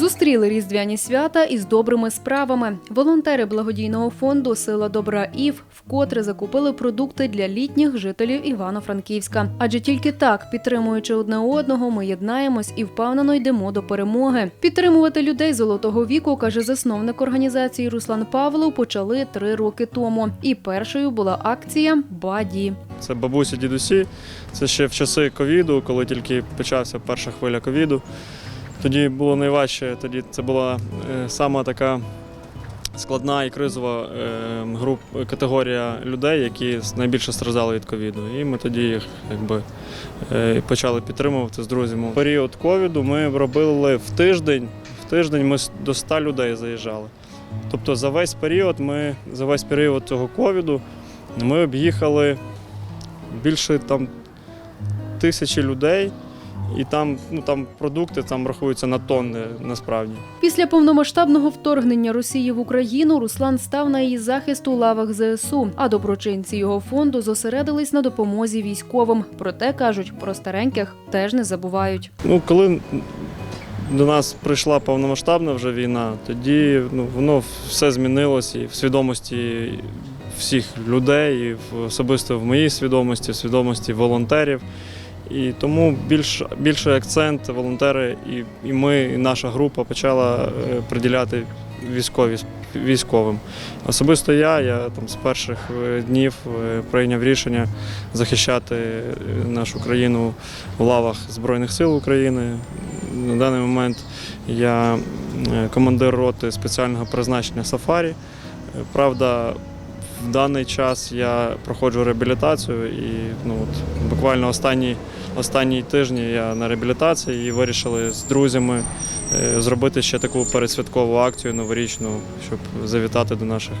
Зустріли різдвяні свята із добрими справами. Волонтери благодійного фонду Сила добра Ів вкотре закупили продукти для літніх жителів Івано-Франківська. Адже тільки так, підтримуючи одне одного, ми єднаємось і впевнено йдемо до перемоги. Підтримувати людей золотого віку, каже засновник організації Руслан Павлов, почали три роки тому. І першою була акція Баді. Це бабусі, дідусі. Це ще в часи ковіду, коли тільки почався перша хвиля ковіду. Тоді було найважче. Тоді це була е, сама така складна і кризова е, груп, категорія людей, які найбільше страждали від ковіду. І ми тоді їх якби, е, почали підтримувати з друзями. Період ковіду ми робили в тиждень. В тиждень ми до 100 людей заїжджали. Тобто за весь період ми за весь період цього ковіду ми об'їхали більше там тисячі людей, і там, ну, там продукти там рахуються на тонни насправді. Після повномасштабного вторгнення Росії в Україну Руслан став на її захист у лавах ЗСУ, а доброчинці його фонду зосередились на допомозі військовим. Проте кажуть, про стареньких теж не забувають. Ну, коли до нас прийшла повномасштабна вже війна, тоді ну, воно все змінилось і в свідомості всіх людей, особисто в моїй свідомості, в свідомості волонтерів. І тому більш, більший акцент волонтери і, і ми, і наша група почала е, приділяти військові, військовим. Особисто я, я там з перших е, днів е, прийняв рішення захищати нашу країну в лавах Збройних сил України. На даний момент я командир роти спеціального призначення Сафарі. Правда, в даний час я проходжу реабілітацію і ну, от, буквально останні, останні тижні я на реабілітації і вирішили з друзями зробити ще таку передсвяткову акцію новорічну, щоб завітати до наших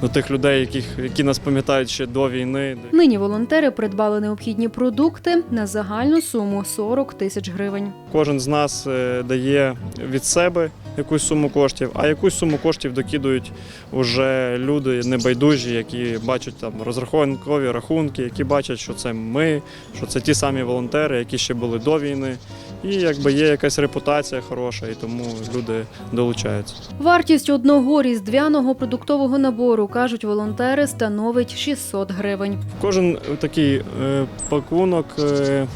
до тих людей, яких, які нас пам'ятають ще до війни. Нині волонтери придбали необхідні продукти на загальну суму 40 тисяч гривень. Кожен з нас е, дає від себе якусь суму коштів, а якусь суму коштів докидують уже люди небайдужі, які бачать там розрахункові рахунки, які бачать, що це ми, що це ті самі волонтери, які ще були до війни. І якби є якась репутація хороша, і тому люди долучаються. Вартість одного різдвяного продуктового набору, кажуть волонтери, становить 600 гривень. Кожен такий е, пакунок е,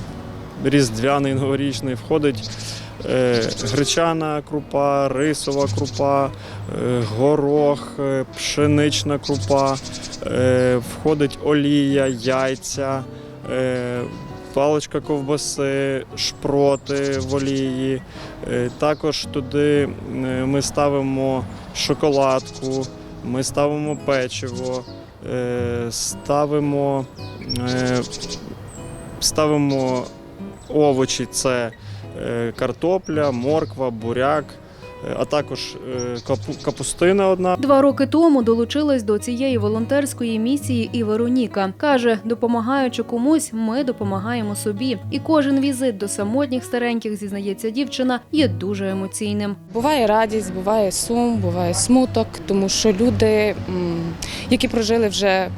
різдвяний новорічний входить е, гречана крупа, рисова крупа, горох, пшенична крупа, входить олія, яйця. Паличка ковбаси, шпроти в олії. Е, Також туди е, ми ставимо шоколадку, ми ставимо печиво, е, ставимо, ставимо овочі, це картопля, морква, буряк, а також е, капу- капустина одна. Два роки тому долучилась до цієї волонтерської місії і Вероніка. Каже, допомагаючи комусь, ми допомагаємо собі. І кожен візит до самотніх стареньких, зізнається дівчина, є дуже емоційним. Буває радість, буває сум, буває смуток, тому що люди, які прожили вже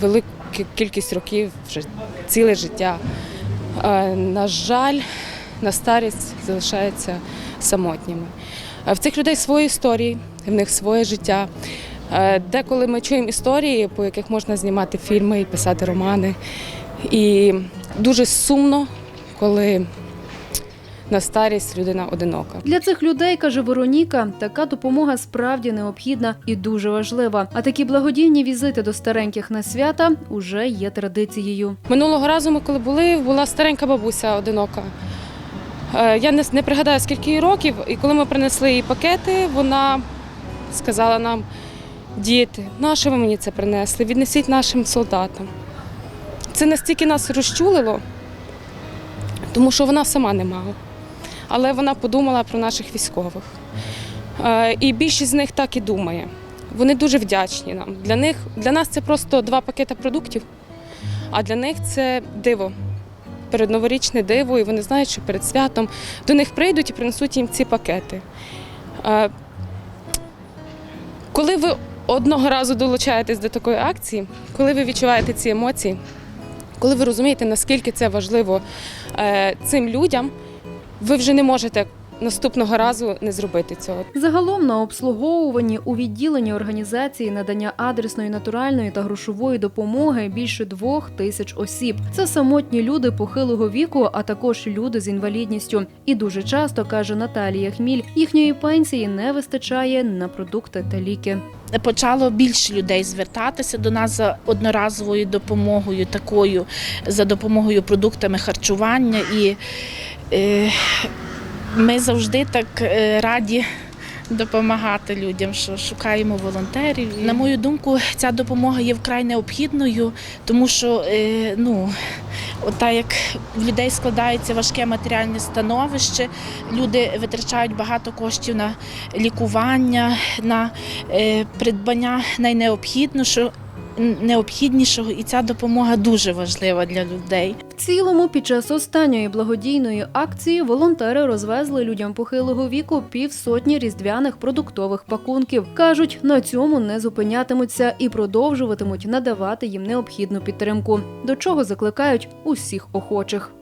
велику кількість років, вже ціле життя, е, на жаль, на старість залишаються самотніми. Е, В цих людей свої історії, в них своє життя. Е, Деколи ми чуємо історії, по яких можна знімати фільми і писати романи. І дуже сумно, коли на старість людина одинока. Для цих людей, каже Вероніка, така допомога справді необхідна і дуже важлива. А такі благодійні візити до стареньких на свята уже є традицією. Минулого разу ми коли були, була старенька бабуся одинока. Е, Я не, не пригадаю, скільки їй років, і коли ми принесли їй пакети, вона сказала нам: діти, на що ви мені це принесли? Віднесіть нашим солдатам. Це настільки нас розчулило, тому що вона сама не мала. Але вона подумала про наших військових. Е, І більшість з них так і думає. Вони дуже вдячні нам. Для них для нас це просто два пакети продуктів. А для них це диво. Передноворічне диво, і вони знають, що перед святом до них прийдуть і принесуть їм ці пакети. Коли ви одного разу долучаєтесь до такої акції, коли ви відчуваєте ці емоції, коли ви розумієте, наскільки це важливо е, цим людям, ви вже не можете наступного разу не зробити цього. Загалом на обслуговуванні у відділенні організації надання адресної, натуральної та грошової допомоги більше двох тисяч осіб. Це самотні люди похилого віку, а також люди з інвалідністю. І дуже часто каже Наталія Хміль, їхньої пенсії не вистачає на продукти та ліки. почало більше людей звертатися до нас за одноразовою допомогою, такою за допомогою продуктами харчування. І е, ми завжди так е, раді. Допомагати людям, що шукаємо волонтерів. На мою думку, ця допомога є вкрай необхідною, тому що е, ну, ота як в людей складається важке матеріальне становище, люди витрачають багато коштів на лікування, на е, придбання найнеобхіднішого, необхіднішого, і ця допомога дуже важлива для людей. В цілому, під час останньої благодійної акції волонтери розвезли людям похилого віку півсотні різдвяних продуктових пакунків. кажуть, на цьому не зупинятимуться і продовжуватимуть надавати їм необхідну підтримку, до чого закликають усіх охочих.